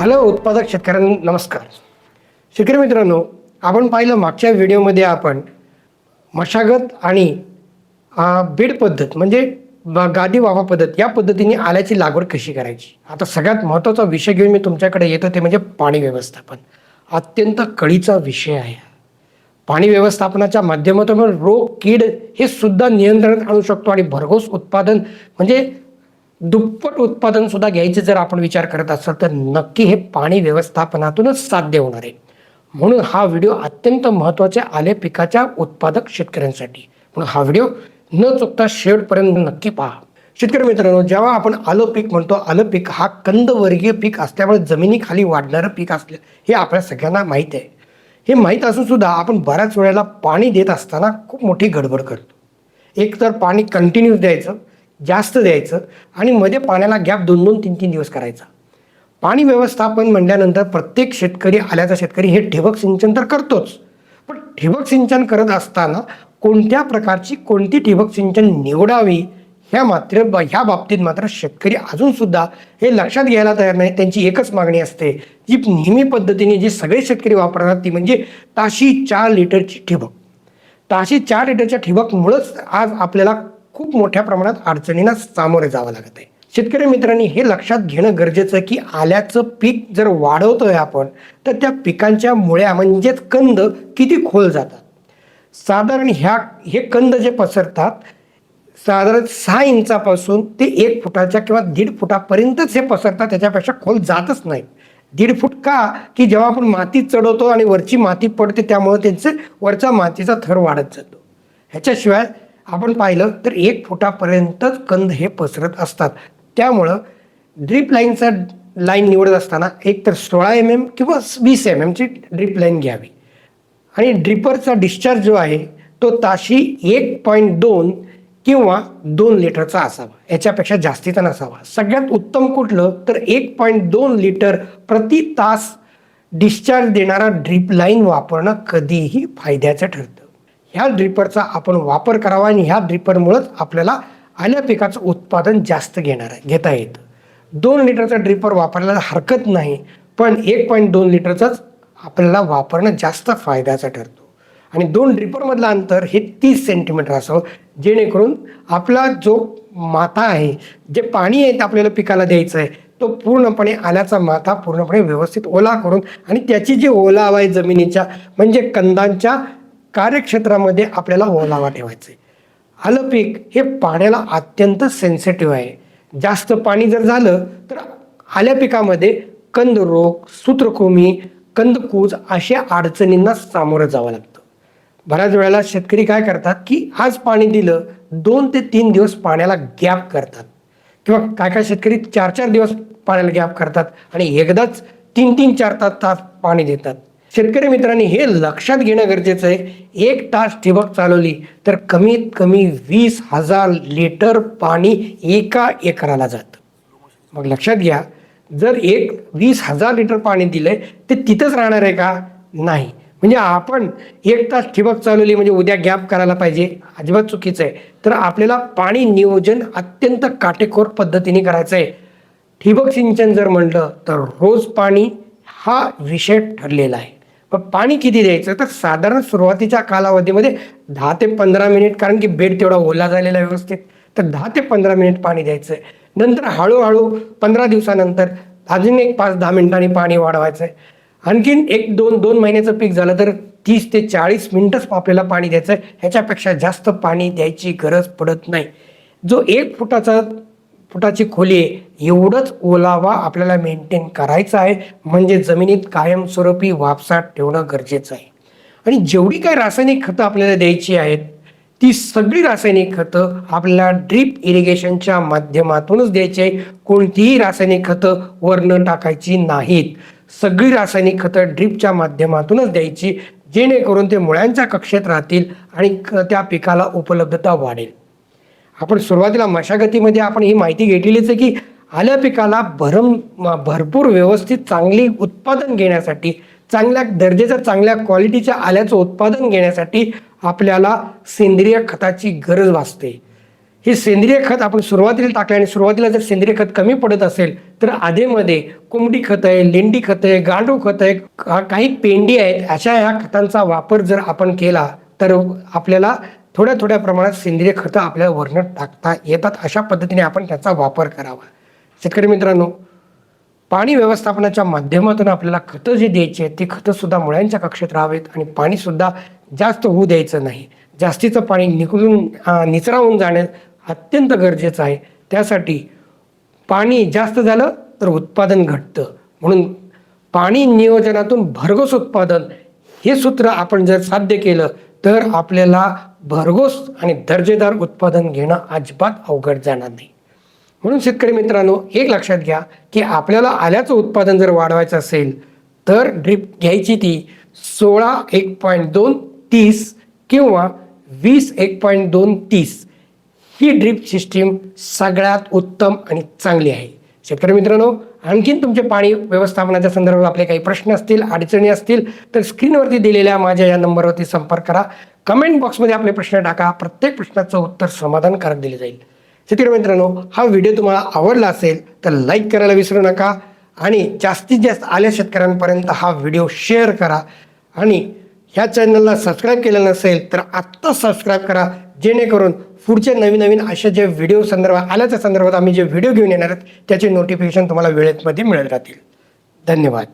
Hello उत्पादक शेतकऱ्यांना नमस्कार. शेतकरी मित्रांनो आपण पाहिलं मागच्या व्हिडिओमध्ये आपण मशागत आणि बेड पद्धत म्हणजे गादी वाफा पद्धत या पद्धतीने आल्याची लागवड कशी करायची? आता सगळ्यात महत्त्वाचा विषय घेऊन मी तुमच्याकडे येतो ते म्हणजे पाणी व्यवस्थापन. अत्यंत कळीचा विषय आहे. पाणी व्यवस्थापनाच्या माध्यमातून रोग कीड हे सुद्धा नियंत्रणात आणू शकतो आणि भरघोस उत्पादन म्हणजे दुप्पट उत्पादन सुद्धा घ्यायचे जर आपण विचार करत असाल तर नक्की हे पाणी व्यवस्थापनातूनच साध्य होणार आहे. म्हणून हा व्हिडिओ अत्यंत महत्त्वाचे आले पिकाच्या उत्पादक शेतकऱ्यांसाठी. म्हणून हा व्हिडिओ न चुकता शेवटपर्यंत नक्की पहा. शेतकरी मित्रांनो जेव्हा आपण आलं पीक म्हणतो आलं पीक हा कंदवर्गीय पीक असल्यामुळे जमिनीखाली वाढणारं पीक असलं हे आपल्या सगळ्यांना माहीत आहे. हे माहीत असून सुद्धा आपण बऱ्याच वेळेला पाणी देत असताना खूप मोठी गडबड करतो. एक तर पाणी कंटिन्यूस द्यायचं जास्त द्यायचं आणि मध्ये पाण्याला गॅप दोन दोन तीन तीन दिवस करायचा. पाणी व्यवस्थापन म्हणल्यानंतर प्रत्येक शेतकरी आल्याचा शेतकरी हे ठिबक सिंचन तर करतोच. पण ठिबक सिंचन करत असताना कोणत्या प्रकारची कोणती ठिबक सिंचन निवडावी ह्या मात्र ह्या बाबतीत मात्र शेतकरी अजूनसुद्धा हे लक्षात घ्यायला तयार नाही. त्यांची एकच मागणी असते. जी नेहमी पद्धतीने जी सगळे शेतकरी वापरतात ती म्हणजे ताशी चार लिटरची ठिबक. ताशी चार लिटरच्या ठिबकमुळंच आज आपल्याला खूप मोठ्या प्रमाणात अडचणींना सामोरे जावं लागत आहे. शेतकरी मित्रांनी हे लक्षात घेणं गरजेचं की आल्याचं पीक जर वाढवतोय आपण तर त्या पिकांच्या मुळ्या म्हणजेच कंद किती खोल जातात? साधारण ह्या हे कंद जे पसरतात साधारण सहा इंचापासून ते एक फुटाच्या किंवा दीड फुटापर्यंतच हे पसरतात त्याच्यापेक्षा खोल जातच नाही दीड फूट का? की जेव्हा आपण माती चढवतो आणि वरची माती पडते त्यामुळे त्यांचे वरचा मातीचा थर वाढत जातो. ह्याच्याशिवाय आपण पाहिलं तर एक फुटापर्यंतच कंद हे पसरत असतात. त्यामुळं ड्रीप लाईनचा लाईन निवडत असताना एक तर सोळा एम एम किंवा वीस एम एमची ड्रीप लाईन घ्यावी. आणि ड्रिपरचा डिस्चार्ज जो आहे तो ताशी एक पॉईंट दोन किंवा दोन लिटरचा असावा. याच्यापेक्षा जास्तीचा नसावा. सगळ्यात उत्तम कुठलं तर एक पॉईंट दोन लिटर प्रति तास डिस्चार्ज देणारा ड्रीप लाईन वापरणं कधीही फायद्याचं ठरतं. ह्या ड्रिपरचा आपण वापर करावा आणि ह्या ड्रिपरमुळंच आपल्याला आल्या पिकाचं उत्पादन जास्त घेणार आहे घेता येतं. दोन लिटरचा ड्रिपर वापरायला हरकत नाही पण एक पॉईंट दोन लिटरचाच आपल्याला वापरणं जास्त फायद्याचं ठरतो. आणि दोन ड्रिपरमधलं अंतर हे तीस सेंटीमीटर असावं जेणेकरून आपला जो माथा आहे जे पाणी आहे ते आपल्याला पिकाला द्यायचं आहे तो पूर्णपणे आल्याचा माथा पूर्णपणे व्यवस्थित ओला करून आणि त्याची जी ओलावा आहे जमिनीच्या म्हणजे कंदांच्या कार्यक्षेत्रामध्ये आपल्याला ओलावा ठेवायचा आहे आलं पीक हे पाण्याला अत्यंत सेन्सिटिव्ह आहे. जास्त पाणी जर झालं तर आल्या पिकामध्ये कंद रोग सूत्रकृमी कंदकूज अशा अडचणींना सामोरं जावं लागतं. बऱ्याच वेळेला शेतकरी काय करतात की आज पाणी दिलं दोन ते तीन दिवस पाण्याला गॅप करतात. किंवा काय काय शेतकरी चार चार दिवस पाण्याला गॅप करतात आणि एकदाच तीन तीन चार तास तास पाणी देतात. शेतकरी मित्रांनी हे लक्षात घेणं गरजेचं आहे. एक तास ठिबक चालवली तर कमीत कमी वीस हजार लिटर पाणी एका एकराला जातं. मग लक्षात घ्या जर एक वीस हजार लिटर पाणी दिलं ते तिथंच राहणार आहे का? नाही. म्हणजे आपण एक तास ठिबक चालवली म्हणजे उद्या गॅप करायला पाहिजे अजिबात चुकीचं आहे. तर आपल्याला पाणी नियोजन अत्यंत काटेकोर पद्धतीने करायचं आहे. ठिबक सिंचन जर म्हटलं तर रोज पाणी हा विषय ठरलेला आहे. पाणी किती द्यायचं? तर साधारण सुरुवातीच्या कालावधीमध्ये दहा ते पंधरा मिनिट कारण की बेड तेवढा ओला झालेला व्यवस्थित. तर दहा ते पंधरा मिनिट पाणी द्यायचं आहे नंतर हळूहळू पंधरा दिवसानंतर अजून एक पाच दहा मिनिटांनी पाणी वाढवायचं आहे आणखीन एक दोन दोन महिन्याचं पीक झालं तर तीस ते चाळीस मिनिटच आपल्याला पाणी द्यायचं आहे ह्याच्यापेक्षा जास्त पाणी द्यायची गरज पडत नाही. जो एक फुटाचा फुटाची खोली आहे एवढंच ओलावा आपल्याला मेंटेन करायचा आहे. म्हणजे जमिनीत कायमस्वरूपी वापसात ठेवणं गरजेचं आहे. आणि जेवढी काही रासायनिक खतं आपल्याला द्यायची आहेत ती सगळी रासायनिक खतं आपल्याला ड्रीप इरिगेशनच्या माध्यमातूनच द्यायची आहे कोणतीही रासायनिक खतं वरनं टाकायची नाहीत. सगळी रासायनिक खतं ड्रीपच्या माध्यमातूनच द्यायची जेणेकरून ते मुळ्यांच्या कक्षेत राहतील आणि क- त्या पिकाला उपलब्धता वाढेल. आपण सुरुवातीला मशागतीमध्ये आपण ही माहिती घेतलेलीच आहे की आल्या पिकाला भरम भरपूर व्यवस्थित चांगली उत्पादन घेण्यासाठी चांगल्या दर्जेच्या चांगल्या क्वालिटीच्या आल्याचं उत्पादन घेण्यासाठी आपल्याला सेंद्रिय खताची गरज भासते. हे सेंद्रिय खत आपण सुरुवातीला टाकलं आणि सुरुवातीला जर सेंद्रिय खत कमी पडत असेल तर आधेमध्ये कोंबडी खत आहे लेंडी खत आहे गांडूळ खत आहे का- काही पेंडी आहेत अशा ह्या खतांचा वापर जर आपण केला तर आपल्याला थोड्या थोड्या प्रमाणात सेंद्रिय खतं आपल्या वरनं टाकता येतात. अशा पद्धतीने आपण त्याचा वापर करावा. शेतकरी मित्रांनो पाणी व्यवस्थापनाच्या माध्यमातून आपल्याला खतं जी द्यायची आहेत ती खतंसुद्धा मुळ्यांच्या कक्षेत राहावेत आणि पाणीसुद्धा जास्त होऊ द्यायचं नाही. जास्तीचं पाणी निघून निचरावून जाणे अत्यंत गरजेचं आहे. त्यासाठी पाणी जास्त झालं तर उत्पादन घटतं. म्हणून पाणी नियोजनातून भरघोस उत्पादन हे सूत्र आपण जर साध्य केलं तर आपल्याला भरघोस आणि दर्जेदार उत्पादन घेणं अजिबात अवघड जाणार नाही. म्हणून शेतकरी मित्रांनो एक लक्षात घ्या की आपल्याला आल्याचं उत्पादन जर वाढवायचं असेल तर ड्रीप घ्यायची ती सोळा एक पॉईंट दोन तीस किंवा वीस एक पॉईंट दोन तीस. ही ड्रीप सिस्टीम सगळ्यात उत्तम आणि चांगली आहे. शेतकरी मित्रांनो आणखीन तुमचे पाणी व्यवस्थापनाच्या संदर्भात आपले काही प्रश्न असतील अडचणी असतील तर स्क्रीनवरती दिलेल्या माझ्या या नंबरवरती संपर्क करा. कमेंट बॉक्समध्ये आपले प्रश्न टाका. प्रत्येक प्रश्नाचं उत्तर समाधानकारक दिले जाईल. शेतकरी मित्रांनो हा व्हिडिओ तुम्हाला आवडला असेल तर लाईक करायला विसरू नका आणि जास्तीत जास्त आल्या शेतकऱ्यांपर्यंत हा व्हिडिओ शेअर करा. आणि ह्या चॅनलला सबस्क्राईब केलं नसेल तर आत्ता सबस्क्राईब करा जेणेकरून पुढचे नवीन नवीन असे जे व्हिडिओ संदर्भात आल्याच्या संदर्भात आम्ही जे व्हिडिओ घेऊन येणार आहेत त्याचे नोटिफिकेशन तुम्हाला वेळेमध्ये मिळत राहतील. धन्यवाद.